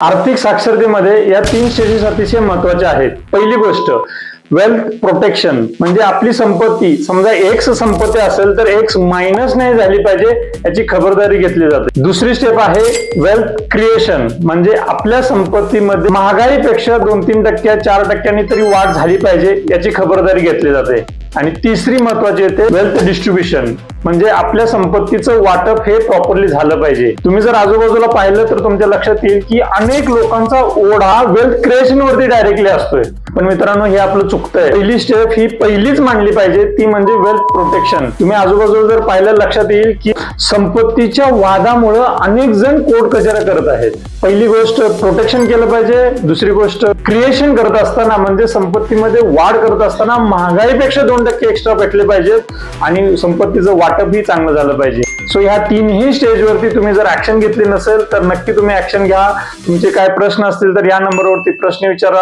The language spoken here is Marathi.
आर्थिक साक्षरतेमध्ये या तीन स्टेजेस अतिशय महत्त्वाच्या आहेत. पहिली गोष्ट वेल्थ प्रोटेक्शन म्हणजे आपली संपत्ती. समजा एक्स संपत्ती असेल तर एक्स मायनस नाही झाली पाहिजे याची खबरदारी घेतली जाते. दुसरी स्टेप आहे वेल्थ क्रिएशन म्हणजे आपल्या संपत्तीमध्ये महागाईपेक्षा दोन तीन टक्क्या चार टक्क्यांनी तरी वाढ झाली पाहिजे याची खबरदारी घेतली जाते. आणि तिसरी महत्वाची येते वेल्थ डिस्ट्रीब्युशन म्हणजे आपल्या संपत्तीचं वाटप हे प्रॉपरली झालं पाहिजे. तुम्ही जर आजूबाजूला पाहिलं तर तुमच्या लक्षात येईल की अनेक लोकांचा ओढा वेल्थ क्रिएशन वरती डायरेक्टली असतोय. पण मित्रांनो हे आपलं चुकतंय पहिली स्टेप ही पहिलीच मांडली पाहिजे ती म्हणजे वेल्थ प्रोटेक्शन तुम्ही आजूबाजूला जर पाहिलं लक्षात येईल की संपत्तीच्या वादामुळे अनेक जण कोर्ट कचऱ्या करत आहेत. पहिली गोष्ट प्रोटेक्शन केलं पाहिजे. दुसरी गोष्ट क्रिएशन करत असताना म्हणजे संपत्तीमध्ये वाढ करत असताना महागाईपेक्षा दोन टक्के एक्स्ट्रा भेटले पाहिजेत आणि संपत्तीचं वाटपही चांगलं झालं पाहिजे. सो ह्या तीनही स्टेजवरती तुम्ही जर ऍक्शन घेतली नसेल तर नक्की तुम्ही ऍक्शन घ्या. तुमचे काय प्रश्न असतील तर या नंबरवरती प्रश्न विचारा.